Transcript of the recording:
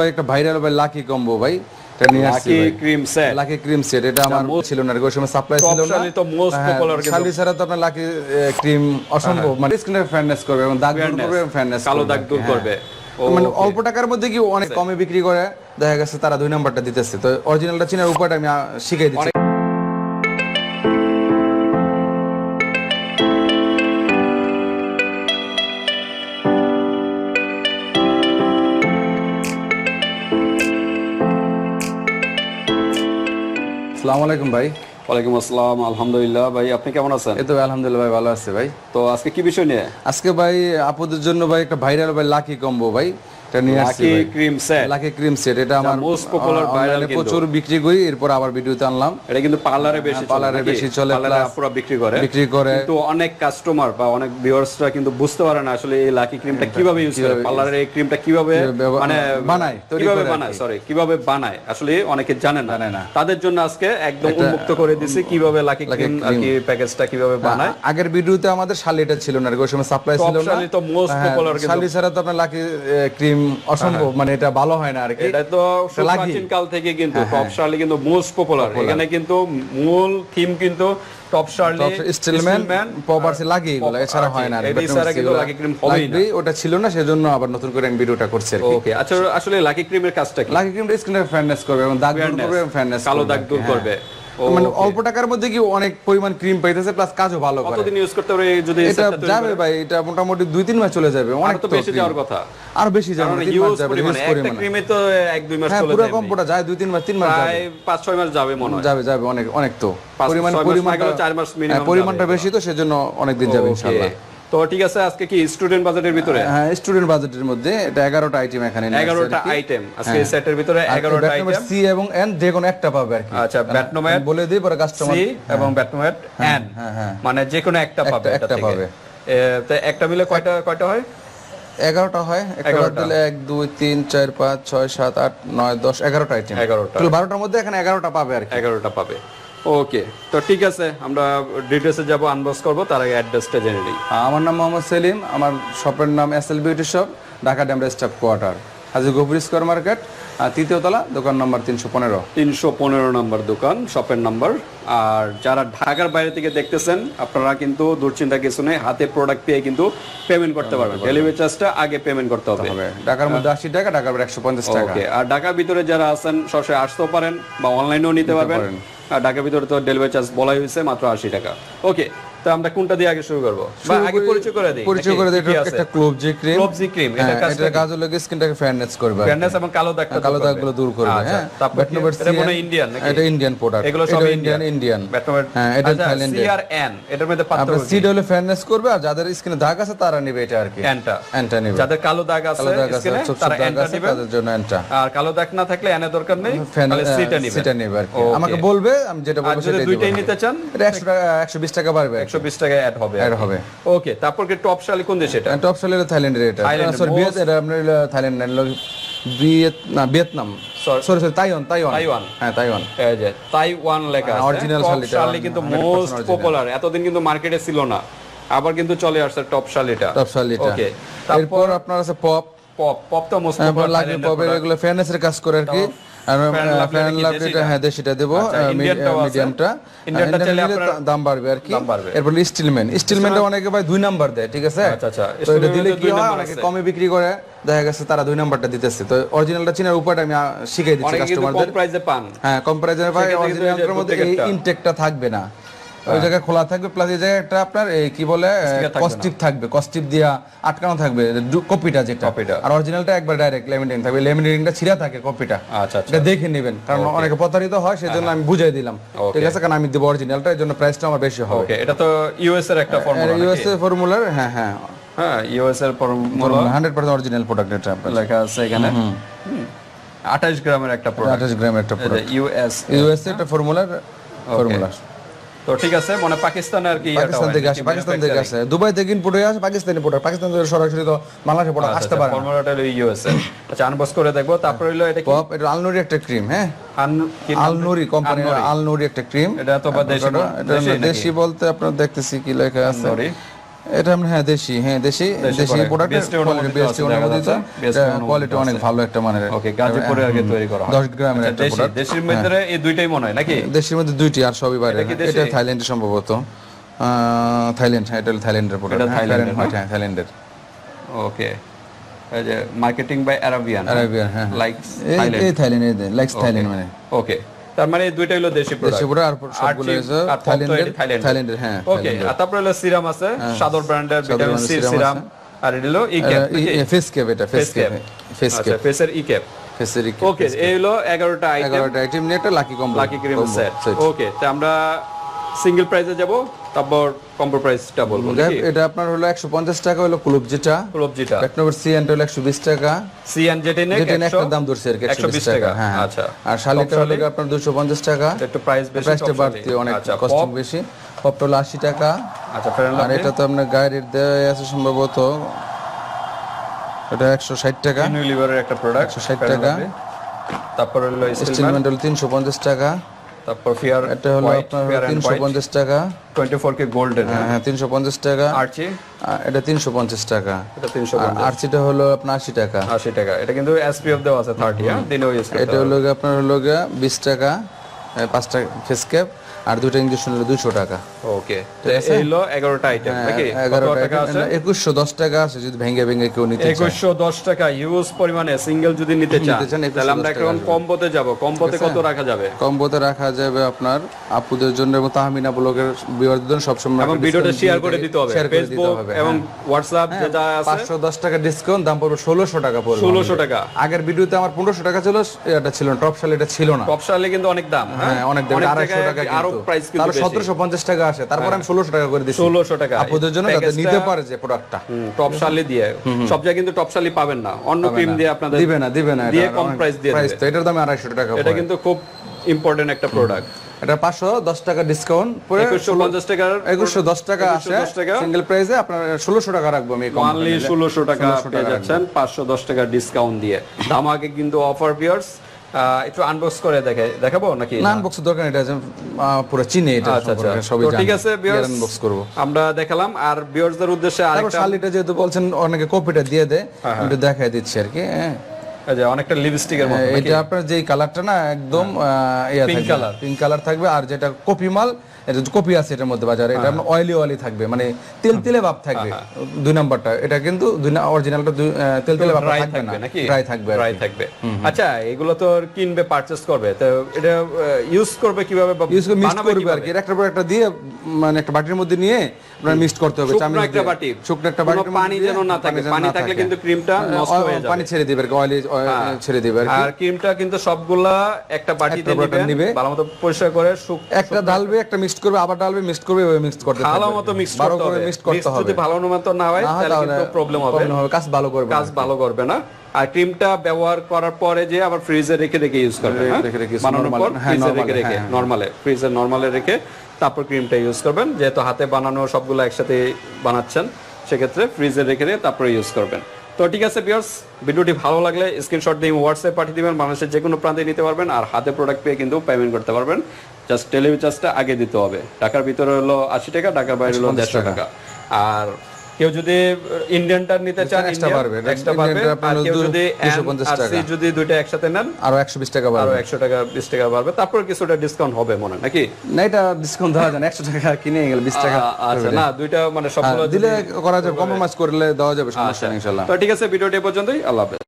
ভাই একটা ভাইরাল ভাই লাকি কম্বো ভাই। এটা নিয়ে আসছি lucky cream set lucky cream set এটা আমার ছিল না ওই সময় সাপ্লাই ছিল না। তো most হ্যাঁ, কিন্তু। ছাড়া তো আপনার লাকি ক্রিম অসম্ভব। মানে স্কিনের ফ্যাননেস করবে এবং দাগ দূর করবে ফ্যাননেস কালো দাগ দূর করবে। মানে অল্প টাকার মধ্যে কি অনেক কমে বিক্রি করে। দেখা গেছে তারা দুই নাম্বারটা দিতেছে। তো অরিজিনালটা চিনার উপায়টা আমি শিখে দিচ্ছি। আসসালামু আলাইকুম ভাই। ওয়ালাইকুম আসসালাম আলহামদুলিল্লাহ। ভাই আপনি কেমন আছেন? এই তো আলহামদুলিল্লাহ ভাই ভালো আছে ভাই। তো আজকে কি বিষয় নিয়ে? আজকে ভাই আপুদের জন্য ভাই একটা ভাইরাল ভাই লাকি কম্বো ভাই। এটা নিয়ে আসছি cream set lucky cream set এটা আমার most popular অ- viral online এ কিন্তু। প্রচুর বিক্রি করি এরপর আবার ভিডিওতে আনলাম। এটা কিন্তু পার্লারে বেশি পার্লারে বেশি চলে, পার্লারে বিক্রি করে। বিক্রি করে। কিন্তু অনেক কাস্টমার বা অনেক ভিউয়ার্সরা কিন্তু বুঝতে পারে না আসলে এই লাকি ক্রিমটা কীভাবে ইউজ করে কীভাবে এই ক্রিমটা কীভাবে মানে বানায়, কীভাবে বানায় সরি কীভাবে বানায় আসলে অনেকে জানে না। তাদের জন্য আজকে একদম উন্মুক্ত করে দিছি কীভাবে লাকি ক্রিম কি প্যাকেজটা কীভাবে বানায়। আ- আগের ভিডিওতে আমাদের শালিটা ছিল না ওই সময় সাপ্লাই ছিল না। শালি তো most হ্যাঁ, কিন্তু। শালি ছাড়া তো আপনার লাকি ক্রিম অসম্ভব মানে এটা ভালো হয় না আর কি। এটা তো প্রাচীন কাল থেকে কিন্তু টপ শার্লি কিন্তু মোস্ট পপুলার এখানে কিন্তু মূল থিম কিন্তু টপ শার্লি স্টিলম্যান পপারসি লাগি এগুলো এছাড়া হয় না। এই ছাড়া কিন্তু লাকি ক্রিম হবেই না। ওটা ছিল না সেজন্য আবার নতুন করে আমি ভিডিওটা করছি আর কি। ওকে আচ্ছা আসলে লাকি ক্রিমের কাজটা কি? লাকি ক্রিমটা স্কিনের ফ্যাননেস করবে এবং দাগ দূর করবে ফ্যাননেস কালো দাগ দূর করবে। ও, মানে অল্প টাকার মধ্যে কি অনেক পরিমাণ ক্রিম পাইতেছে প্লাস কাজও ভালো করে। কতদিন ইউজ করতে পারে যদি এটা যাবে ভাই এটা মোটামুটি দুই তিন মাস চলে যাবে অনেক তো বেশি যাওয়ার কথা। আর বেশি যাবে না, তিন মাস ইউজ যাবে পরিমাণে একটা ক্রিমে তো এক দুই মাস হ্যাঁ চলে পুরো কম্পোটা যায় দুই তিন মাস তিন মাস যাবে। পাঁচ ছয় মাস যাবে মনে হয়। যাবে যাবে অনেক অনেক তো। পরিমাণ পরিমাণটা চার মাস minimum হ্যাঁ, পরিমাণটা বেশি তো সেজন্য অনেক দিন যাবে. ইনশাআল্লাহ। তো ঠিক আছে আজকে কি স্টুডেন্ট বাজেটের ভিতরে? হ্যাঁ স্টুডেন্ট বাজেটের মধ্যে এটা এগারোটা আইটেম এখানে নিয়ে আসছে। আর এগারোটা কি। আইটেম আজকে এই সেটের ভিতরে এগারোটা ব্যাট নাম্বার আইটেম সি এবং এন যে কোনো একটা পাবে আর কি। আচ্ছা ব্যাটনোম্যাট বলে দিই পরে কাস্টমার সি এবং ব্যাটনোম্যাট এন হ্যাঁ, হ্যাঁ। মানে যে কোনো একটা পাবে একটা-। পাবে। তো একটা মিলে কয়টা কয়টা হয়? এগারোটা হয়। একটা বাদ। দিলে এক দুই তিন চার পাঁচ ছয় সাত আট নয় দশ এগারোটা আইটেম এগারোটা। বারোটার মধ্যে এখানে এগারোটা পাবে আর কি। এগারোটা পাবে। ওকে তো ঠিক আছে আমরা ডিটেলসে যাব আনবক্স করব তার আগে অ্যাড্রেসটা জেনে নিই। আমার নাম মোহাম্মদ সেলিম আমার শপের নাম S L beauty shop Dhaka Demra staff quarter. Haji Gafur square market আর তৃতীয় তলা দোকান নম্বর তিনশো পনেরো। তিনশো পনেরো নম্বর দোকান শপের নাম্বার। আর যারা ঢাকার বাইরে থেকে দেখতেছেন আপনারা কিন্তু দুশ্চিন্তা কিছু নেই হাতে প্রোডাক্ট পেয়ে কিন্তু পেমেন্ট করতে পারবেন। ডেলিভারি চার্জটা আগে পেমেন্ট করতে হবে। ঢাকার মধ্যে আশি টাকা ঢাকার বাইরে একশো পঞ্চাশ টাকা। আর ঢাকার ভিতরে যারা আছেন সরাসরি আসতেও পারেন বা অনলাইনেও নিতে পারবেন। ঢাকার ভিতরে তো ডেলিভারি চার্জ বলাই হয়েছে মাত্র আশি টাকা। ওকে তো আমরা কোনটা দিয়ে আগে শুরু করব? বা আগে পরিচয় করে দিই। পরিচয় করে দিই একটা ক্রিম ক্লোবজি ক্রিম এটা কাজ এটা কাজ হলো স্কিনটাকে ফেয়ারনেস করবে ফেয়ারনেস এবং কালো দাগটা কালো দাগগুলো দূর করবে হ্যাঁ। ব্যাট এটা মনে ইন্ডিয়ান নাকি? এটা ইন্ডিয়ান প্রোডাক্ট এগুলো সব ইন্ডিয়ান ইন্ডিয়ান হ্যাঁ এটা এন এটার মধ্যে পার্থক্য আপনার সিড হলে ফেয়ারনেস করবে আর যাদের স্কিনে দাগ আছে তারা নেবে এটা আর কি। এনটা এনটা নেবে। যাদের কালো দাগ আছে দাগ স্কিনে তারা দাগ এনটা নেবে। তাদের জন্য এনটা আর কালো দাগ না থাকলে এনে দরকার নেই তাহলে সিটা নেবে। সেটা নেবে আর কি। আমাকে বলবে আমি যেটা আর বলব যদি সেটাই দুইটাই নিতে চান এটা একশো টাকা একশো বিশ টাকা বাড়বে একশো বিশ টাকা অ্যাড হবে Add হবে। ওকে তারপর কি টপ শালি কোন দেশ এটা? টপ সেলের থাইল্যান্ডের এটা। সরি ভিয়েত এটা আপনার থাইল্যান্ড ভিয়েত না Vietnam. Sorry sorry Taiwan Taiwan. Taiwan. হ্যাঁ তাইওয়ান। এই যে তাইওয়ান লেখা আছে। original টপ শালিটা, শালি কিন্তু মোস্ট পপুলার এতদিন কিন্তু মার্কেটে ছিল না। আবার কিন্তু চলে আসছে টপ শালিটা টপ শালিটা ওকে এরপর আপনার আছে পপ পপ পপ তো মোস্ট হ্যাঁ, পপের এগুলো কাজ করে আর কি। আর ফ্যান হ্যাঁ দেবো। আচ্ছা, আছে? মিডিয়ামটা Indian-টা চাইলে আপনার- দাম বাড়বে আর কি। এরপর স্টিলম্যান স্টিলম্যানটা অনেকে ভাই দুই নাম্বার দেয় ঠিক আছে? আচ্ছা, আচ্ছা। তো এটা দিলে কি হয়? অনেকে কমে বিক্রি করে দেখা গেছে তারা দুই নাম্বারটা দিতেছে। তো অরিজিনালটা চিনার উপায়টা আমি শিখিয়ে দিচ্ছি কম কাস্টমারদের প্রাইসে পান। হ্যাঁ ভাই সেক্ষেত্রে কিন্তু অরিজিনালটার মধ্যে এই ইনটেকটা থাকবে না। ওই জায়গায় খোলা থাকবে প্লাস এই জায়গায় একটা আপনার কি বলে কস্টিপ থাকবে কস্টিপ দিয়া আটকানো থাকবে কপিটা যেটা। আর অরিজিনালটা একবার ডাইরেক্ট লেমিনেটিং থাকবে লেমিনেটিংটা ছিঁড়া থাকে কপিটা আচ্ছা আচ্ছা। এটা দেখে নেবেন কারণ অনেকে প্রতারিত হয় সেজন্য আমি বুঝাই দিলাম। ঠিক আছে কারণ আমি দেবো অরিজিনালটা এর জন্য প্রাইসটা আমার বেশি হবে। ওকে এটা তো ইউএস এর একটা ফর্মুলা ইউএসএ ফর্মুলার হ্যাঁ হ্যাঁ। হ্যাঁ ইউএস এর formula hundred percent original product এটা লেখা আছে এখানে। আঠাশ গ্রামের একটা প্রোডাক্ট আঠাশ গ্রামের একটা প্রোডাক্ট ইউএস ইউএসএ একটা ফর্মুলার ফর্মুলা তো ঠিক আছে মানে পাকিস্তান আর কি পাকিস্তান থেকে আসে পাকিস্তান থেকে আসে। দুবাই থেকে ইনপুট হয়ে আসে পাকিস্তানি প্রোডাক্ট পাকিস্তান থেকে সরাসরি তো বাংলাদেশে প্রোডাক্ট আসতে পারে না। ফর্মুলাটা হলো ইউএস এর আচ্ছা আনবক্স করে দেখব। তারপর হলো এটা পপ এটা আলনুরি একটা ক্রিম হ্যাঁ? আলনুরি কোম্পানি আলনুরি। একটা ক্রিম এটা তো দেশি বলতে আপনার দেখতেছি কি লেখা আছে। এটা আমরা হ্যাঁ দেশি হ্যাঁ দেশি দেশি প্রোডাক্ট অনুমোদিত কোয়ালিটি অনেক ভালো একটা মানের। ওকে গাজীপুরে আগে তৈরি করা হয়। 10 গ্রামের আচ্ছা, একটা প্রোডাক্ট দেশির মধ্যে এই দুইটাই মনে হয় নাকি? দেশের মধ্যে দুইটি আর সবই বাইরে। এটা থাইল্যান্ডে সম্ভবত। থাইল্যান্ড হ্যাঁ এটা থাইল্যান্ডের প্রোডাক্ট এটা হ্যাঁ থাইল্যান্ড হ্যাঁ থাইল্যান্ডের। Okay marketing by Arabian Arabian হ্যাঁ লাইক থাইল্যান্ড এই লাইকস থাইল্যান্ড মানে। ওকে তার মানে দুইটাই দুইটা হলো দেশি প্রোডাক্ট দেশি প্রোডাক্ট আর সবগুলো থাইল্যান্ডের থাইল্যান্ডের। হ্যাঁ ওকে আর তারপরে হলো সিরাম আছে সাদর ব্র্যান্ডের ভিটামিন সি সিরাম আর এটা হলো ই ক্যাপ ফেস ক্যাপ এটা ফেস ক্যাপ ফেস ক্যাপ ফেসের ই ক্যাপ ফেসের ওকে এই হলো 11টা আইটেম এগারোটা আইটেম নিয়ে একটা lucky combo lucky cream set okay তো আমরা সিঙ্গেল প্রাইসে যাব তারপর কম্বো প্রাইসটা বলব নাকি এটা আপনার হলো একশো পঞ্চাশ টাকা হলো ক্লুব যেটা। ক্লোবজিটা এক নম্বর সি এন্ড হলো একশো বিশ টাকা। সি এন্ড এন যেটা নিয়ে একটা দাম ধরছে আর কি একশো বিশ টাকা। হ্যাঁ। আচ্ছা। আর শালিটা হলো আপনার দুশো পঞ্চাশ টাকা। একটু প্রাইস বেশি প্রাইসটা বাড়তি অনেক আচ্ছা কস্টিং বেশি। পপটা হলো আশি টাকা। আচ্ছা ফেরান আর এটা তো আপনার গায়ে রেট দেওয়া আছে সম্ভবত। এটা একশো ষাট টাকা। ইউনিলিভারের একটা প্রোডাক্ট 160 টাকা। তারপর হলো স্টিল স্টিলম্যান মেন্ট হলো তিনশো পঞ্চাশ টাকা। তারপর ফিয়ার এটা হলো আপনার তিনশো পঞ্চাশ টাকা। 24 কে গোল্ডেন হ্যাঁ হ্যাঁ তিনশো পঞ্চাশ টাকা। আরচি? আর এটা তিনশো পঞ্চাশ টাকা। এটা 300 আর আরসিটা হলো আপনার আশি টাকা। 80 টাকা। এটা কিন্তু এসপিএফ দেওয়া আছে 30 হ্যাঁ? দিনে ওই এটা হলো আপনার হলো গিয়ে বিশ টাকা। এ, পাঁচটা ফেস ক্যাপ আর দুটো ইঞ্জেকশন হলো দুইশো টাকা। ওকে তো এই হলো 11টা আইটেম নাকি? কত এগারো টাকা আছে? একুশশো দশ টাকা আছে যদি ভেঙে ভেঙে কেউ নিতে একুশশো দশ টাকা ইউজ পরিমাণে সিঙ্গেল যদি নিতে চান নিতে চান, 2110 তাহলে আমরা এখন কম্বোতে যাব। কম্বোতে কত রাখা যাবে? কম্বোতে রাখা যাবে আপনার আপুদের জন্য এবং তাহমিনা ব্লগের বিওয়ারদের জন্য সবসময় এবং ভিডিওটা শেয়ার করে দিতে হবে। ফেসবুক এবং হোয়াটসঅ্যাপ যেটা আছে। পাঁচশো দশ টাকা ডিসকাউন্ট দাম পড়বে ষোলোশো টাকা পড়বে 1600 টাকা। আগের ভিডিওতে আমার পনেরোশো টাকা ছিল এটা ছিল টপ শাল এটা ছিল না। টপশালে কিন্তু অনেক দাম হ্যাঁ অনেক দাম আড়াইশো টাকা আরও প্রাইস কিন্তু সতেরোশো পঞ্চাশ টাকা আসে। তারপর আমি ষোলোশো টাকা করে দিচ্ছি ষোলোশো টাকা। আপুদের জন্য যাতে নিতে পারে যে প্রোডাক্টটা টপশালি দিয়ে। সব জায়গায় কিন্তু টপশালি পাবেন না। অন্য ক্রিম দিয়ে আপনাদের দিবে না দিবে না দিয়ে কম price দিয়ে প্রাইস তো। এটার দাম আড়াইশো টাকা এটা কিন্তু খুব ইম্পর্টেন্ট একটা প্রোডাক্ট এটা পাঁচশো দশ টাকা ডিসকাউন্ট পরে একুশশো পঞ্চাশ টাকার একুশশো দশ টাকা আসে। 2110 সিঙ্গেল প্রাইসে আপনার ষোলোশো টাকা রাখব আমি অনলি ষোলোশো টাকা পেয়ে যাচ্ছেন। পাঁচশো দশ টাকা ডিসকাউন্ট দিয়ে। দামাকে কিন্তু অফার পিয়ার্স একটু আনবক্স করে দেখে দেখাবো নাকি? না আনবক্স দরকার এটা পুরো চিনি এটা আচ্ছা আচ্ছা। সম্পর্কে সবই জানি ঠিক আছে আনবক্স করব। আমরা দেখালাম। আর ভিউয়ার্সদের উদ্দেশ্যে আরেকটা শালিটা যেহেতু বলছেন অনেকে কপিটা দিয়ে দেয় হ্যাঁ, একটু দেখাই দিচ্ছি আর কি হ্যাঁ। আচ্ছা অনেকটা লিপস্টিকের মতো এটা আপনার যে কালারটা না একদম Pink কালার পিঙ্ক কালার থাকবে আর যেটা কপি মাল এটা কপি আছে এটার মধ্যে বাজারে হ্যাঁ, এটা আপনার অয়েলি অয়েলি থাকবে মানে তেল তেলে ভাব থাকবে। দুই নাম্বারটা এটা কিন্তু দুই অরিজিনালটা তেল তেলে ভাব থাকবে না। ড্রাই থাকবে ড্রাই থাকবে। আচ্ছা এগুলো তো কিনবে পারচেজ করবে। তো এটা ইউজ করবে কীভাবে ইউজ করবে মিক্স করবে আর? কি। এর একটা পর একটা দিয়ে মানে একটা বাটির মধ্যে নিয়ে আপনার মিক্স করতে হবে চামচ একটা বাটি। শুকনো একটা মধ্যে পানি যেন না থাকে। পানি থাকলে কিন্তু ক্রিমটা হ্যাঁ, নষ্ট হয়ে যাবে। পানি ছেড়ে দিবে আর কি ছেড়ে দিবে আর ক্রিমটা কিন্তু সবগুলা একটা বাটিতে নিবে নিবে। ভালো মতো পরিষ্কার করে শুক একটা ঢালবে একটা মিক্স করবে আবার ঢালবে মিক্স করবে ওই মিক্স করতে ভালো থাকবে। মতো মিক্স করতে হবে মিক্স করতে হবে যদি ভালো মতো না হয় তাহলে কিন্তু প্রবলেম হবে problem হবে কাজ ভালো করবে কাজ ভালো করবে না আর ক্রিমটা ব্যবহার করার পরে যে আবার ফ্রিজে রেখে রেখে ইউজ করবে হ্যাঁ? রেখে রেখে use বানানোর পর হ্যাঁ, ফ্রিজে রেখে রেখে হ্যাঁ, নরমালে ফ্রিজে নরমালে রেখে তারপর ক্রিমটা ইউজ করবেন। যেহেতু হাতে বানানো সবগুলো একসাথে বানাচ্ছেন, সেক্ষেত্রে ফ্রিজে রেখে দিয়ে তারপরে ইউজ করবেন। তো ঠিক আছে বিয়ার্স ভিডিওটি ভালো লাগলে স্ক্রিনশট দিয়ে হোয়াটসঅ্যাপ পাঠিয়ে দেবেন মানুষের যে কোনো প্রান্তে নিতে পারবেন, আর হাতে প্রোডাক্ট পেয়ে কিন্তু পেমেন্ট করতে পারবেন। জাস্ট ডেলিভারি চার্জটা আগে দিতে হবে। টাকার ভিতরে হলো আশি টাকা টাকার বাইরে হলো দেড়শো টাকা। আর কেউ যদি ইন্ডিয়ানটা নিতে চান এক্সট্রা পারবে। এক্সট্রা পারবে আর কেউ যদি 250 আর যদি দুইটা একসাথে নেন আরও একশো বিশ টাকা আরও বাড়বে একশো টাকা বিশ টাকা বাড়বে। তারপর কিছুটা ডিসকাউন্ট হবে মনে হয়, নাকি? না এটা ডিসকাউন্ট দেওয়া যায় না। একশো টাকা কিনে গেলে বিশ টাকা আ- আচ্ছা না দুইটা মানে হ্যাঁ, সবগুলো দিলে করা যাবে কম্প্রোমাইজ করলে দেওয়া যাবে সমস্যা আচ্ছা নেই ইনশাআল্লাহ। তো ঠিক আছে ভিডিওটি পর্যন্তই। আল্লাহ হাফেজ।